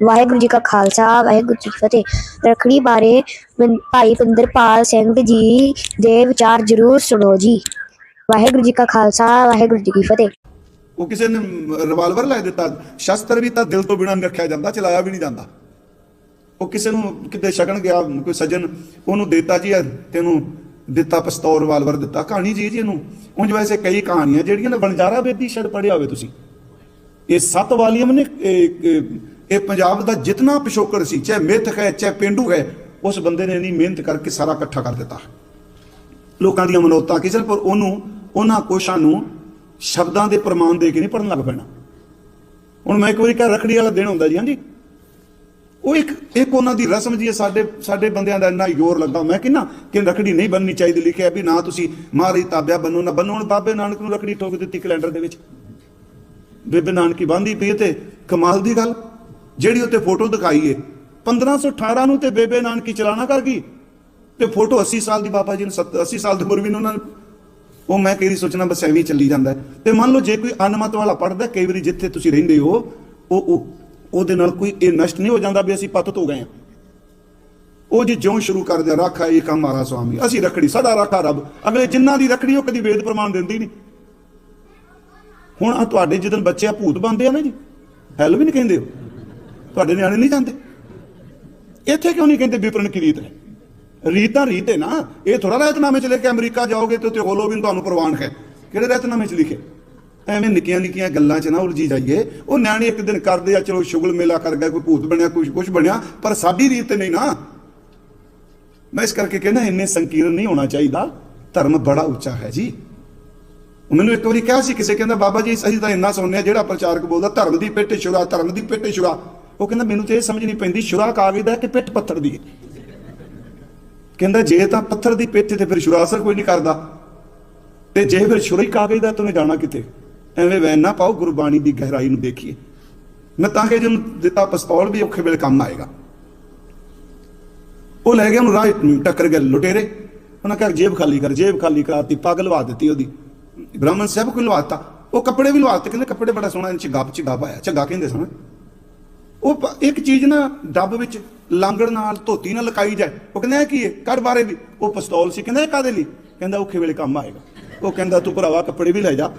ਵਾਹਿਗੁਰੂ ਜੀ ਕਾ ਖਾਲਸਾ, ਵਾਹਿਗੁਰੂ ਜੀ ਕੀ ਫਤਿਹ। ਰੱਖੜੀ ਬਾਰੇ ਭਾਈ ਪਿੰਦਰਪਾਲ ਸਿੰਘ ਜੀ ਦੇ ਵਿਚਾਰ ਜ਼ਰੂਰ ਸੁਣੋ ਜੀ। ਵਾਹਿਗੁਰੂ ਜੀ ਕਾ ਖਾਲਸਾ, ਵਾਹਿਗੁਰੂ ਜੀ ਕੀ ਫਤਿਹ। ਉਹ ਕਿਸੇ ਨੇ ਰਿਵਾਲਵਰ ਲੈ ਦਿੱਤਾ, ਸ਼ਸਤਰ ਵੀ ਤਾਂ ਦਿਲ ਤੋਂ ਬਿਨਾਂ ਰੱਖਿਆ ਜਾਂਦਾ, ਚਲਾਇਆ ਵੀ ਨਹੀਂ ਜਾਂਦਾ। ਉਹ ਕਿਸੇ ਨੂੰ ਕਿਤੇ ਛਕਣ ਗਿਆ, ਕੋਈ ਸੱਜਣ, ਉਹਨੂੰ ਦਿੱਤਾ ਜੀ ਤੈਨੂੰ ਦਿੱਤਾ ਪਿਸਤੌਲ ਰਿਵਾਲਵਰ ਦਿੱਤਾ। ਕਹਾਣੀ ਜੀ ਜੀ ਇਹਨੂੰ। ਉਂਝ ਵੈਸੇ ਕਈ ਕਹਾਣੀਆਂ ਜਿਹੜੀਆਂ ਨੇ ਬਣਜਾਰਾ ਬੇਦੀ ਸ਼ਾਇਦ ਪੜਿਆ ਹੋਵੇ ਤੁਸੀਂ। ਇਹ ਸੱਤ ਵਾਲੀਅਮ ਨੇ ਇਹ- ਪੰਜਾਬ ਦਾ ਜਿਤਨਾ ਪਿਛੋਕੜ ਸੀ, ਚਾਹੇ ਮਿੱਥ ਹੈ, ਚਾਹੇ ਪਿੰਡੂ ਹੈ, ਉਸ ਬੰਦੇ ਨੇ ਇੰਨੀ ਮਿਹਨਤ ਕਰਕੇ ਸਾਰਾ ਇਕੱਠਾ ਕਰ ਦਿੱਤਾ। ਲੋਕਾਂ ਦੀਆਂ ਮਨੋਤਾਂ ਕਿਸੇ ਪਰ ਉਹਨੂੰ, ਉਹਨਾਂ ਕੋਸ਼ਾਂ ਨੂੰ ਸ਼ਬਦਾਂ ਦੇ ਪ੍ਰਮਾਣ ਦੇ ਕੇ ਨਹੀਂ ਪੜਨ ਲੱਗ ਪੈਣਾ। ਹੁਣ ਮੈਂ ਇੱਕ ਵਾਰੀ ਕਹ, ਰਖੜੀ ਵਾਲਾ ਦਿਨ ਹੁੰਦਾ ਜੀ, ਹਾਂਜੀ। ਉਹ ਇੱਕ ਇੱਕ ਉਹਨਾਂ ਦੀ ਰਸਮ ਜੀ ਹੈ ਸਾਡੇ ਸਾਡੇ ਬੰਦਿਆਂ ਦਾ ਇੰਨਾ ਜ਼ੋਰ ਲੱਗਾ ਮੈਂ ਕਹਿੰਨਾ ਕਿ ਰਖੜੀ ਨਹੀਂ ਬੰਨਣੀ ਚਾਹੀਦੀ, ਲਿਖਿਆ ਵੀ ਨਾ ਤੁਸੀਂ ਮਾਰੀ ਤਾਬਿਆ ਬੰਨੋ, ਨਾ ਬੰਨੋ। ਹੁਣ ਬਾਬੇ ਨਾਨਕ ਨੂੰ ਰਖੜੀ ਠੋਕ ਦਿੱਤੀ ਕੈਲੰਡਰ ਦੇ ਵਿੱਚ। ਬੇਬੇ ਨਾਨਕੀ ਬੰਦੀ ਪਈ ਤੇ ਕਮਾਲ ਦੀ ਗੱਲ। ਜਿਹੜੀ ਉੱਤੇ ਫੋਟੋ ਦਿਖਾਈ ਏ 1518 ਨੂੰ ਤੇ ਬੇਬੇ ਨਾਨਕੀ ਚਲਾਣਾ ਕਰ ਗਈ। ਤੇ ਫੋਟੋ 80 ਸਾਲ ਦੀ ਬਾਬਾ ਜੀ ਨੂੰ 70 80 ਸਾਲ ਦੀ ਉਮਰ ਵੀ ਉਹਨਾਂ ਨੇ। ਉਹ ਮੈਂ ਕਈ ਸੋਚਣਾ, ਬਸ ਐਵੇਂ ਚੱਲੀ ਜਾਂਦਾ ਤੇ ਮੰਨ ਲਓ ਜੇ ਕੋਈ ਅਨਮਤ ਵਾਲਾ ਪੜਦਾ ਕਈ ਵਾਰੀ ਜਿੱਥੇ ਤੁਸੀਂ ਰਹਿੰਦੇ ਹੋ, ਉਹ ਉਹਦੇ ਨਾਲ ਕੋਈ ਇਹ ਨਸ਼ਟ ਨਹੀਂ ਹੋ ਜਾਂਦਾ ਵੀ ਅਸੀਂ ਪਤਤ ਹੋ ਗਏ ਹਾਂ। ਉਹ ਜੇ ਜਿਉਂ ਸ਼ੁਰੂ ਕਰ ਦਿਆ ਰਾਖਾ ਇਹ ਕੰਮ ਮਾਰਾ ਸੁਆਮੀ ਅਸੀਂ ਰਖੜੀ, ਸਾਡਾ ਰਾਖਾ ਰੱਬ। ਅਗਲੇ ਜਿੰਨਾਂ ਦੀ ਰਖੜੀ, ਉਹ ਕਦੀ ਵੇਦ ਪ੍ਰਮਾਣ ਦਿੰਦੀ ਨਹੀਂ। ਹੁਣ ਆ ਤੁਹਾਡੇ ਜਦੋਂ ਬੱਚੇ ਆ, ਭੂਤ ਬੰਦੇ ਆ ਨਾ ਜੀ। ਹੈਲ ਵੀ ਨਹੀਂ ਕਹਿੰਦੇ। ਹੋ ਤੁਹਾਡੇ ਨਿਆਣੇ ਨਹੀਂ ਜਾਂਦੇ? ਇੱਥੇ ਕਿਉਂ ਨਹੀਂ ਕਹਿੰਦੇ ਵਿਪਰਨ ਕੀ ਰੀਤ ਹੈ? ਰੀਤਾਂ ਰੀਤ ਹੈ ਨਾ। ਇਹ ਥੋੜਾ ਰਹਿਤਨਾਮੇ ਚ ਲੈ ਕੇ ਅਮਰੀਕਾ ਜਾਓਗੇ ਤੇ ਉੱਥੇ ਹੋਲੋਵਿਨ ਤੁਹਾਨੂੰ ਪ੍ਰਵਾਨ ਹੈ। ਕਿਹੜੇ ਰਹਿਤਨਾਮੇ ਚ ਲਿਖੇ? ਐਵੇਂ ਨਿੱਕੀਆਂ ਨਿੱਕੀਆਂ ਗੱਲਾਂ 'ਚ ਨਾ ਉਲਝੀ ਜਾਈਏ। ਉਹ ਨਿਆਣੇ ਇੱਕ ਦਿਨ ਕਰਦੇ ਆ, ਚਲੋ ਸ਼ੁਗਲ ਮੇਲਾ ਕਰ ਗਿਆ, ਕੋਈ ਭੂਤ ਬਣਿਆ ਕੁਝ ਕੁਝ ਬਣਿਆ, ਪਰ ਸਾਡੀ ਰੀਤ ਤੇ ਨਹੀਂ ਨਾ। ਮੈਂ ਇਸ ਕਰਕੇ ਕਹਿੰਦਾ, ਇੰਨੇ ਸੰਕੀਰਨ ਨਹੀਂ ਹੋਣਾ ਚਾਹੀਦਾ। ਧਰਮ ਬੜਾ ਉੱਚਾ ਹੈ ਜੀ। ਮੈਨੂੰ ਇੱਕ ਵਾਰੀ ਕਿਹਾ ਸੀ, ਕਿਸੇ ਕਹਿੰਦਾ, ਬਾਬਾ ਜੀ, ਅਸੀਂ ਤਾਂ ਇੰਨਾ ਸੁਣਿਆ ਜਿਹੜਾ ਪ੍ਰਚਾਰਕ ਬੋਲਦਾ, ਧਰਮ ਦੀ ਪਿੱਠ ਛੁਰਾ ਧਰਮ ਦੀ ਪਿੱਠ ਛੁਰਾ ਉਹ ਕਹਿੰਦਾ, ਮੈਨੂੰ ਤੇ ਇਹ ਸਮਝ ਨਹੀਂ ਪੈਂਦੀ, ਸ਼ੁਰਾ ਕਾਗਜ਼ ਦਾ ਕਿ ਪਿੱਠ ਪੱਥਰ ਦੀ ਹੈ। ਕਹਿੰਦਾ, ਜੇ ਤਾਂ ਪੱਥਰ ਦੀ ਪਿੱਠ ਤੇ ਫਿਰ ਸੁਰਾ ਅਸਰ ਕੋਈ ਨਹੀਂ ਕਰਦਾ। ਤੇ ਜੇ ਫਿਰ ਛੁਰਾ ਹੀ ਕਾਗਜ਼ ਦਾ ਤੂੰ ਜਾਣਾ ਕਿਤੇ ਐਵੇਂ ਵੈਨ ਨਾ ਪਾਓ, ਗੁਰਬਾਣੀ ਦੀ ਗਹਿਰਾਈ ਨੂੰ ਦੇਖੀਏ। ਮੈਂ ਤਾਂ ਕਿ ਜਿਹਨੂੰ ਦਿੱਤਾ ਪਿਸਤੌਲ ਵੀ ਔਖੇ ਵੇਲੇ ਕੰਮ ਆਏਗਾ। ਉਹ ਲੈ ਗਿਆ ਉਹਨੂੰ ਰਾਹ 'ਚ ਟੱਕਰ ਗਏ ਲੁਟੇਰੇ। ਉਹਨਾਂ ਕਹਾ, ਜੇਬ ਖਾਲੀ ਕਰ, ਜੇਬ ਖਾਲੀ ਕਰਾਤੀ, ਪੱਗ ਲਵਾ ਦਿੱਤੀ ਉਹਦੀ। ਬ੍ਰਾਹਮਣ ਸਾਹਿਬ ਕੋਈ ਲਵਾਤਾ ਉਹ ਕੱਪੜੇ ਵੀ ਲਵਾਤੇ ਕਹਿੰਦੇ ਕੱਪੜੇ ਬੜਾ ਸੋਹਣਾ, ਇਹਦੇ ਚ ਗੱਪ ਚ ਗੱਪ ਆਇਆ ਝੱਗਾ ਕਹਿੰਦੇ ਸੋਹਣਾ ਉਹ ਇੱਕ ਚੀਜ਼ ਨਾ ਡੱਬ ਵਿੱਚ ਲਾਂਗੜ ਨਾਲ ਧੋਤੀ ਨਾਲ ਲਕਾਈ ਜਾਏ। ਉਹ ਕਹਿੰਦਾ ਕੀ ਹੈ? ਕੱਢ ਬਾਰੇ ਵੀ। ਉਹ ਪਿਸਤੌਲ ਸੀ। ਕਹਿੰਦਾ ਇਹ ਕਾਦੇ ਲਈ? ਕਹਿੰਦਾ ਔਖੇ ਵੇਲੇ ਕੰਮ ਆਏਗਾ। ਉਹ ਕਹਿੰਦਾ ਤੂੰ ਭਰਾਵਾ ਕੱਪੜੇ ਵੀ ਲੈ ਜਾ।